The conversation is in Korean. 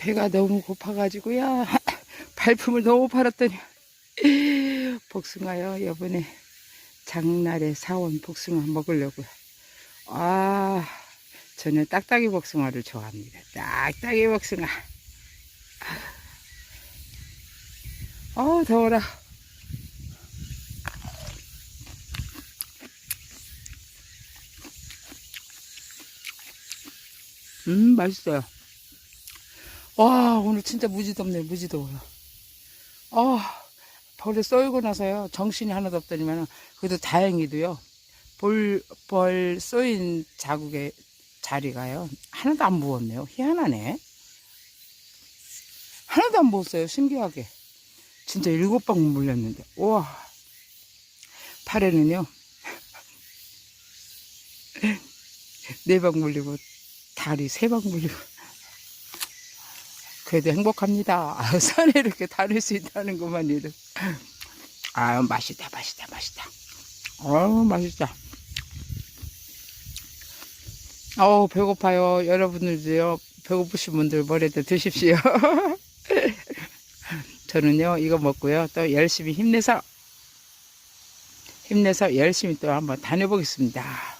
배가 너무 고파가지고요. 발품을 너무 팔았더니 복숭아요. 이번에 장날에 사온 복숭아 먹으려고요. 아, 저는 딱딱이 복숭아를 좋아합니다. 딱딱이 복숭아. 어, 더워라. 음, 맛있어요. 와, 오늘 진짜 무지 덥네, 무지 더워요. 아, 벌에 쏘이고 나서요, 정신이 하나도 없더니만, 그래도 다행히도요, 볼, 벌 쏘인 자국의 자리가요, 하나도 안 부었네요. 희한하네. 하나도 안 부었어요, 신기하게. 진짜 일곱 방 물렸는데, 우와. 팔에는요, 네 방 물리고, 다리 세 방 물리고. 그래도 행복합니다. 아, 산에 이렇게 다닐 수 있다는 것만으로. 아, 맛있다, 맛있다, 맛있다. 어, 맛있다. 어우, 배고파요. 여러분들도요, 배고프신 분들 뭐래도 드십시오. 저는요, 이거 먹고요, 또 열심히 힘내서, 힘내서 열심히 또 한번 다녀보겠습니다.